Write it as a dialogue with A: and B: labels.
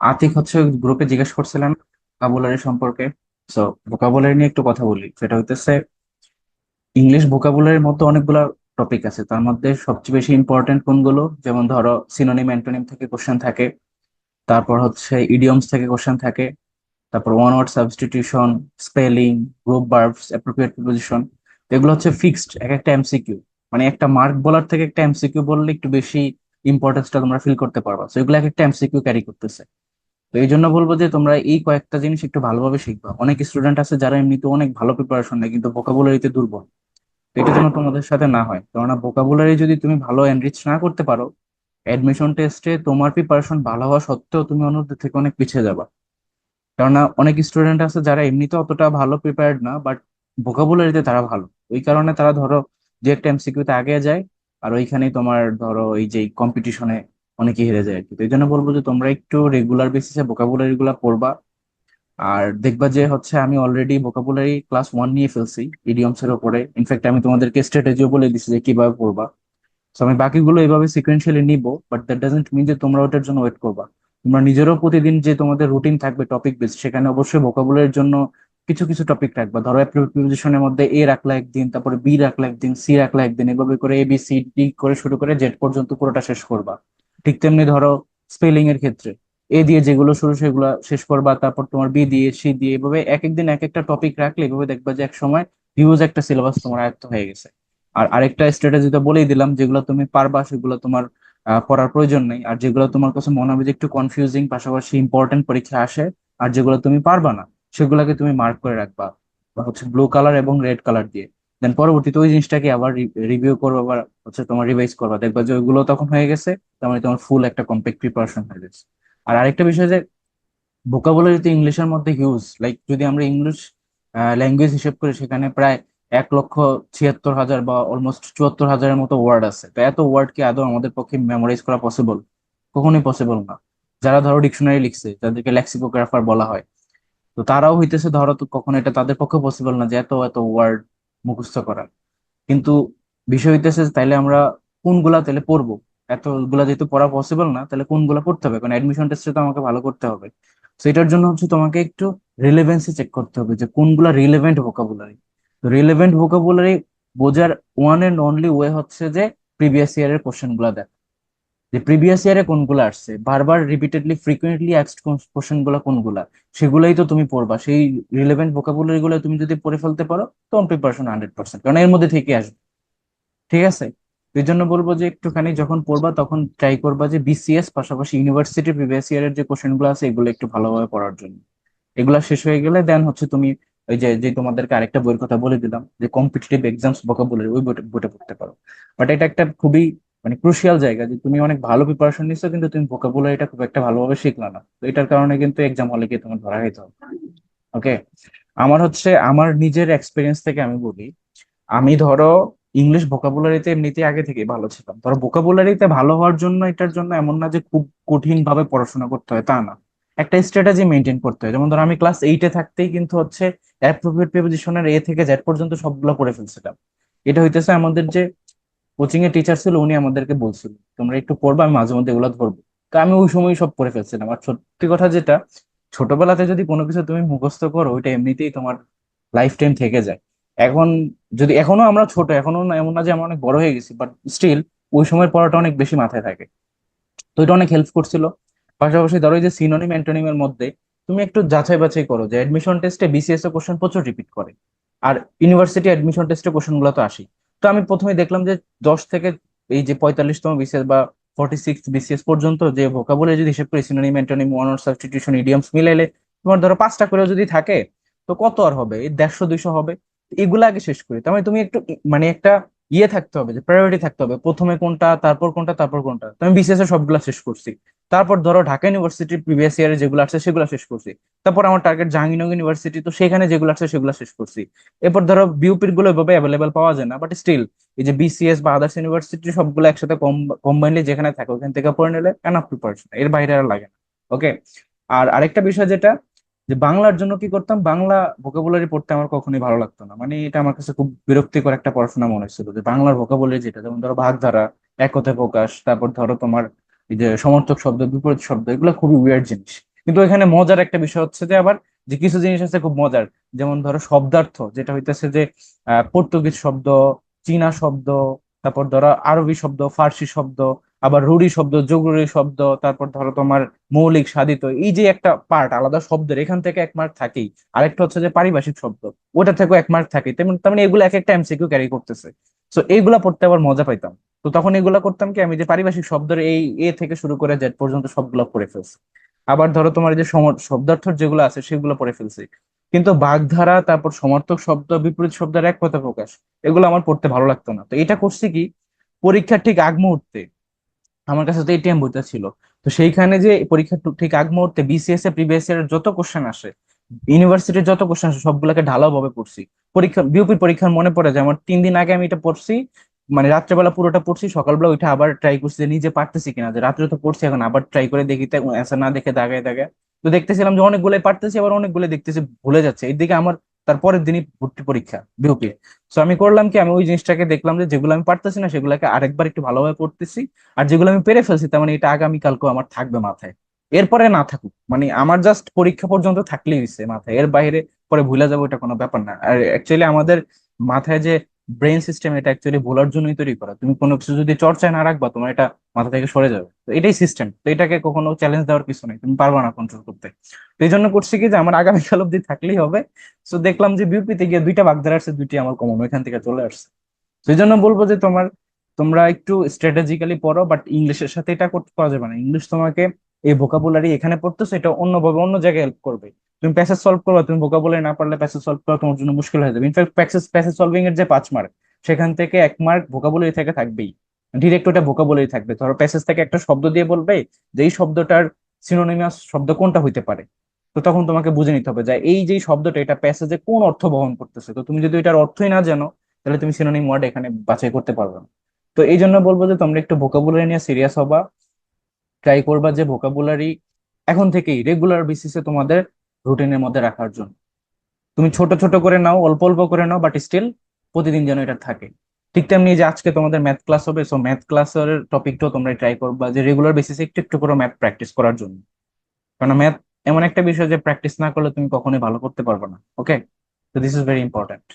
A: আতিক হচ্ছে গ্রুপে জিজ্ঞেস করছিলেন ভোকাবুলারি সম্পর্কে। সো ভোকাবুলারি নিয়ে একটু কথা বলি। সেটা হইতেছে ইংলিশ ভোকাবুলারির মধ্যে অনেকগুলো টপিক আছে। তার মধ্যে সবচেয়ে বেশি ইম্পর্টেন্ট কোনগুলো? যেমন ধরো সিনোনিম অ্যান্টোনিম থেকে কোশ্চেন থাকে। তারপর হচ্ছে ইডিয়মস থেকে কোশ্চেন থাকে। তারপর one word substitution spelling group verbs appropriate preposition এগুলো হচ্ছে ফিক্সড এক একটা এমসিকিউ মানে একটা মার্ক বলার থেকে একটা এমসিকিউ বললে একটু বেশি ইম্পর্টেন্সটা তোমরা ফিল করতে পারবা। তো এগুলো এক একটা এমসিকিউ ক্যারি করতেছে। তো এই জন্য বলব যে, তোমরা এই কয়েকটা জিনিস একটু ভালোভাবে শিখবা। অনেক স্টুডেন্ট আছে যারা এমনিতে অনেক ভালো প্রিপারেশন নেয়, কিন্তু ভোকাবুলারিতে দুর্বল। এটা যেন তোমাদের সাথে না হয়। কেননা ভোকাবুলারি যদি তুমি ভালো এনরিচ না করতে পারো অ্যাডমিশন টেস্টে তোমার প্রিপারেশন ভালো হওয়া সত্ত্বেও তুমি অন্যদের থেকে অনেক পিছিয়ে যাবা। কেননা অনেক স্টুডেন্ট আছে যারা এমনিতে অতটা ভালো প্রিপেয়ার্ড না বাট ভোকাবুলারিতে তারা ভালো। ওই কারণে তারা ধরো যে একটা এমসিকিউতে আগে যায় আর ওইখানে তোমার ধরো এই যে কম্পিটিশনে অনেকে হেরে যায় আর কি তো এই জন্য বলব যে তোমরা একটু রেগুলার বেসিসে ভোকাবুলারি গুলা পড়বা। আর দেখবা যে হচ্ছে আমি অলরেডি ভোকাবুলারি ক্লাস ওয়ান নিয়ে ফেলছি ইডিয়মস এর উপরে ইনফ্যাক্ট আমি তোমাদেরকে স্ট্র্যাটেজিও বলে দিচ্ছি যে কীভাবে পড়বা। তো আমি বাকিগুলো এইভাবে সিকোয়েন্সিয়ালি নিব বাট দ্যাট ডাজেন্ট মিন যে তোমরা ওটার জন্য ওয়েট করবা। তোমরা নিজেরও প্রতিদিন যে তোমাদের রুটিন থাকবে টপিক বেস সেখানে অবশ্যই ভোকাবুলারির জন্য কিছু কিছু টপিক রাখবা। ধরো প্রিপোজিশনের মধ্যে এ রাখলা একদিন, তারপরে বি রাখলা একদিন সি রাখলা একদিন, এভাবে করে এ বি সি ডি করে শুরু করে জেড পর্যন্ত পুরোটা শেষ করবা। ঠিক তেমনি ধরো স্পেলিং এর ক্ষেত্রে। এ দিয়ে যেগুলো শুরু, সেগুলো শেষ করবা, তারপর তোমার বি দিয়ে সি দিয়ে, এভাবে এক একদিন এক একটা টপিক রাখলে এভাবে দেখবা যে এক সময় হিউজ একটা সিলেবাস তোমার আয়ত্ত হয়ে গেছে। আর আরেকটা স্ট্র্যাটেজি তো বলেই দিলাম, যেগুলো তুমি পারবা, সেগুলো তোমার পড়ার প্রয়োজন নেই। আর যেগুলো তোমার কাছে মনে হবে যে একটু কনফিউজিং পাশাপাশি ইম্পর্টেন্ট পরীক্ষা আসে, আর যেগুলো তুমি পারবা না। সেগুলোকে তুমি মার্ক করে রাখবা। বা হচ্ছে ব্লু কালার এবং রেড কালার দিয়ে। দেন পরবর্তীতে ওই জিনিসটাকে আবার রিভিউ করবা আবার হচ্ছে তোমার রিভাইজ করবা। দেখবা যে ওইগুলো তখন হয়ে গেছে, তার মানে তোমার ফুল একটা কমপ্লিট প্রিপারেশন হয়ে গেছে। আর আরেকটা বিষয় যে ভোকাবুলারি তো ইংলিশের মধ্যে হিউজ লাইক যদি আমরা ইংলিশ ল্যাঙ্গুয়েজ হিসেব করি, সেখানে প্রায় এক লক্ষ ছিয়াত্তর হাজার বা অলমোস্ট চুয়াত্তর হাজারের মতো ওয়ার্ড আছে। তো এত ওয়ার্ড কি আদৌ আমাদের পক্ষে মেমোরাইজ করা পসিবল কখনোই পসিবল না। যারা ধরো ডিকশনারি লিখছে, যাদেরকে লেক্সিকোগ্রাফার বলা হয় তো তারাও হইতেছে, ধরো তো কখনো এটা তাদের পক্ষে পসিবল না যে এত এত ওয়ার্ড মুখস্থ করা কিন্তু বিষয় হইতেছে তাইলে আমরা কোনগুলা তাহলে পড়ব? এতগুলা যেহেতু পড়া পসিবল না তাহলে কোনগুলা পড়তে হবে? কারণ অ্যাডমিশন টেস্টে তো আমাকে ভালো করতে হবে। তো এটার জন্য হচ্ছে তোমাকে একটু রিলেভেন্সি চেক করতে হবে যে কোনগুলা রিলেভেন্ট ভোকাবুলারি তো রিলেভেন্ট ভোকাবুলারি বোঝার ওয়ান এন্ড অনলি ওয়ে হচ্ছে যে প্রিভিয়াস ইয়ারের কোশ্চেনগুলা দেখ। যে প্রিভিয়াস ইয়ারে কোনগুলো আসছে? বারবার রিপিটেডলি ফ্রিকুয়েন্টলি অ্যাক্সড কোশ্চেনগুলো কোনগুলা? সেগুলাই তো তুমি পড়বা। সেই রিলেভেন্ট ভোকাবুলারি গুলো তুমি যদি পড়ে ফেলতে পারো, তোমার প্রিপারেশন হান্ড্রেড পার্সেন্ট কারণ এর মধ্যে থেকে আসবে। ঠিক আছে? এই জন্য বলব যে একটুখানি যখন পড়বা, তখন ট্রাই করবা যে বিসিএস পাশাপাশি ইউনিভার্সিটি প্রিভিয়াস ইয়ারের যে কোশ্চেনগুলো আছে, এগুলো একটু ভালোভাবে পড়ার জন্য। এগুলা শেষ হয়ে গেলে দেন হচ্ছে তুমি ওই যে যে তোমাদেরকে আরেকটা বইয়ের কথা বলে দিলাম, যে কম্পিটিটিভ এক্সামস ভোকাবুলারি ওই বইটা পড়তে পারো। বাট এটা একটা খুবই মানে ক্রুশিয়াল জায়গা যে তুমি অনেক ভালো প্রিপারেশন নিচ্ছ কিন্তু তুমি ভোকাবুলারিটা খুব একটা ভালোভাবে শিখলা না। তো এটার কারণে কিন্তু এক্সাম হলে গিয়ে তোমার ধরা খাইতে হবে। ওকে আমার হচ্ছে, আমার নিজের এক্সপিরিয়েন্স থেকে আমি বলি, আমি ধরো ইংলিশ ভোকাবুলারিতে এমনিতে আগে থেকে ভালো ছিলাম। ধরো ভোকাবুলারিতে ভালো হওয়ার জন্য এটার জন্য এমন না যে খুব কঠিন ভাবে পড়াশোনা করতে হয়, তা না। একটা স্ট্র্যাটেজি মেনটেন করতে হয়। যেমন ধরো আমি ক্লাস এইটে থাকতেই কিন্তু হচ্ছে অ্যাপ্রোপ্রিয়েট প্রিপোজিশনের এ থেকে জেড পর্যন্ত সবগুলো পড়ে ফেলছিলাম। এটা হইতেছে আমাদের যে কোচিং এর টিচার ছিল, উনি আমাদেরকে বলছিল, তোমরা একটু পড়বা, আমি মাঝে মধ্যে এগুলো ধরবো আমি ওই সময় সব পড়ে ফেলছিলাম। আর সত্যি কথা যেটা, ছোটবেলাতে যদি কোনো কিছু তুমি মুখস্থ করো, ওইটা এমনিতেই তোমার লাইফ টাইম থেকে যায়। এখন যদি, এখনও আমরা ছোট, এখনও এমন না যে আমরা অনেক বড় হয়ে গেছি বাট স্টিল ওই সময়ের পড়াটা অনেক বেশি মাথায় থাকে। তো এটা অনেক হেল্প করছিল। পাশাপাশি ধরো যে সিনোনিম অ্যান্টোনিমের মধ্যে তুমি একটু যাচাই বাছাই করো যে অ্যাডমিশন টেস্টে বিসিএস এর কোশ্চেন প্রচুর রিপিট করে। আর ইউনিভার্সিটি অ্যাডমিশন টেস্টে কোশ্চেনগুলো তো আসি তো আমি প্রথমে দেখলাম যে দশ থেকে এই যে পঁয়তাল্লিশতম বিসিএস বা ফর্টি সিক্স বিসিএস পর্যন্ত যে ভোকাবুলারি যদি হিসেব করি synonym antonym word substitution idioms মিলাইলে তোমার ধরো পাঁচটা করেও যদি থাকে, তো কত আর হবে? এই দেড়শো, দুইশো হবে? এগুলো আগে শেষ করি। তার মানে তুমি একটু মানে একটা ইয়ে থাকতে হবে, যে প্রায়োরিটি থাকতে হবে। প্রথমে কোনটা, তারপর কোনটা তারপর কোনটা। তো আমি বিসিএস এর সবগুলা শেষ করছি। তারপর ধরো ঢাকা ইউনিভার্সিটির প্রিভিয়াস ইয়ারে যেগুলো আসছে সেগুলো শেষ করছি। তারপর আমার টার্গেট জাহাঙ্গীরনগর ইউনিভার্সিটি তো সেখানে যেগুলো আসছে সেগুলো শেষ করছি। এরপর ধরো বিউপিরগুলো এভাবে অ্যাভেলেবেল পাওয়া যায় না বাট স্টিল এই যে বিসিএস বা আদার্স ইউনিভার্সিটি সবগুলো একসাথে কম্বাইনলি যেখানে থাকে, ওখান থেকে পড়ে নিলে এনাফ প্রিপারেশন এর বাইরে আর লাগে না ওকে আর আরেকটা বিষয় যেটা, যে বাংলার জন্য কি করতাম? বাংলা ভোকাবুলারি পড়তে আমার কখনোই ভালো লাগতো না। মানে এটা আমার কাছে খুব বিরক্তিকর একটা পড়াশোনা মনে হচ্ছিল, যে বাংলার ভোকাবুলারি যেটা, যেমন ধরো ভাগধারা, এক কথায় প্রকাশ, তারপর ধরো তোমার যে সমর্থক শব্দ, বিপরীত শব্দ, এগুলো খুবই উইয়ার্ড জিনিস। কিন্তু এখানে মজার একটা বিষয় হচ্ছে যে আবার যে কিছু জিনিস আছে খুব মজার। যেমন ধরো শব্দার্থ, যেটা হইতেছে যে পর্তুগিজ শব্দ, চীনা শব্দ, তারপর ধরো আরবি শব্দ, ফার্সি শব্দ, আবার রুড়ি শব্দ যোগরুড়ি শব্দ, তারপর ধরো তোমার মৌলিক সাধিত, এই যে একটা পার্ট আলাদা শব্দের এখান থেকে এক মার্ক থাকেই। আরেকটা হচ্ছে যে পারিভাষিক শব্দ, ওটা থেকেও এক মার্ক থাকে তেমন তেমন এগুলো এক একটা এমসিকিউ ক্যারি করতেছে। তো এইগুলা পড়তে আবার মজা পাইতাম। তো তখন এগুলা করতাম কি, আমি যে পারিভাষিক শব্দের এই এ থেকে শুরু করে জেড পর্যন্ত সবগুলো পড়ে ফেলছি। আবার ধরো তোমার যে শব্দার্থ যেগুলো আছে সেগুলো পড়ে ফেলছি। কিন্তু বাগধারা, তারপর সমর্থক শব্দ, বিপরীত শব্দের এক কথা প্রকাশ, এগুলো আমার পড়তে ভালো লাগতো না। তো এটা করছি কি, পরীক্ষার ঠিক আগ মুহূর্তে, আমার কাছে তো এটিএম বইটা ছিল, তো সেইখানে যে পরীক্ষার ঠিক আগ মুহূর্তে বিসিএস এ প্রিভিয়াস এর যত কোশ্চেন আসে ইউনিভার্সিটির যত কোশ্চেন আসে, সবগুলোকে ঢালাও ভাবে পড়ছি। পরীক্ষা বিউপির পরীক্ষার মনে পড়ে যে আমার তিন দিন আগে আমি এটা পড়ছি মানে রাত্রেবেলা পুরোটা পড়ছি, সকালবেলা ওইটা আবার ট্রাই করছি যে নিজে পারতেছি কিনা। যে রাত্রে তো পড়ছি, এখন আবার ট্রাই করে দেখি অ্যান্সার না দেখে দাগায় দাগায়। তো দেখতেছিলাম যে অনেকগুলোই পারতেছি, আবার অনেকগুলো দেখতেছি ভুলে যাচ্ছে। এইদিকে আমার তারপরের দিনই ভর্তি পরীক্ষা বিউপি তো আমি করলাম কি, আমি ওই জিনিসটাকে দেখলাম যে যেগুলো আমি পারতেছি না, সেগুলোকে আরেকবার একটু ভালোভাবে পড়তেছি। আর যেগুলো আমি পেরে ফেলছি, তার মানে এটা আগামীকালকেও আমার থাকবে মাথায়। এরপরে না থাকুক মানে আমার জাস্ট পরীক্ষা পর্যন্ত থাকলেই হয়েছে মাথায়। এর বাইরে পরে ভুলে যাব, এটা কোনো ব্যাপার না। আর অ্যাকচুয়ালি আমাদের মাথায় যে ব্রেন সিস্টেম এটা অ্যাকচুয়ালি ভোলার জন্যই তৈরি করা। তুমি কোনো কিছু যদি চর্চায় না রাখবা, তোমার এটা মাথা থেকে সরে যাবে। তো এটাই সিস্টেম তো এটাকে কখনো চ্যালেঞ্জ দেওয়ার কিছু নেই। তুমি পারবা না কন্ট্রোল করতে। তো এই জন্য করছি কি যে, আমার আগামীকাল অব্দি থাকলেই হবে। তো দেখলাম যে বিউপিতে গিয়ে দুইটা বাগদার আসছে, দুইটি আমার কমন ওইখান থেকে চলে আসছে। সেই জন্য বলব যে তোমার, তোমরা একটু স্ট্র্যাটেজিক্যালি পড়ো বাট ইংলিশের সাথে এটা করতে করা যাবে না। ইংলিশ তোমাকে এই ভোকাবুলারি এখানে পড়তেছো, এটা অন্যভাবে অন্য জায়গায় হেল্প করবে। তুমি প্যাসেজ সলভ করবা, তুমি ভোকাবুলারি না পারলে প্যাসেজ সলভ করা তোমার জন্য মুশকিল হয়ে যাবে। ইনফ্যাক্ট প্যাসেজ প্যাসেজ সলভিং এর যে পাঁচ মার্ক সেখান থেকে এক মার্ক ভোকাবুলারি থেকে থাকবেই। ডিরেক্ট ওটা ভোকাবুলারি থাকবে। ধরো প্যাসেজ থেকে একটা শব্দ দিয়ে বলবে, যে এই শব্দটার সিনোনিমাস শব্দ কোনটা হইতে পারে? তো তখন তোমাকে বুঝে নিতে হবে যে এই যে শব্দটা, এটা প্যাসেজে কোন অর্থ বহন করতেছে? তো তুমি যদি এটার অর্থই না জানো, তাহলে তুমি সিনোনিম ওয়ার্ড এখানে বাছাই করতে পারবে না। তো এই জন্য বলব যে তোমরা একটু ভোকাবুলারি নিয়ে সিরিয়াস হবা। ট্রাই করবা যে ভোকাবুলারি এখন থেকেই রেগুলার বেসিসে তোমাদের রুটিনের মধ্যে রাখার জন্য। তুমি ছোট ছোট করে নাও, অল্প অল্প করে নাও বাট স্টিল প্রতিদিন যেন এটা থাকে। ঠিক তেমনি যে আজকে তোমাদের ম্যাথ ক্লাস হবে সো ম্যাথ ক্লাসের টপিকটাও তোমরা ট্রাই করবা যে রেগুলার বেসিসে একটু একটু করে ম্যাথ প্র্যাকটিস করার জন্য। কারণ ম্যাথ এমন একটা বিষয় যে প্র্যাকটিস না করলে তুমি কখনোই ভালো করতে পারবে না ওকে তো দিস ইজ ভেরি ইম্পর্টেন্ট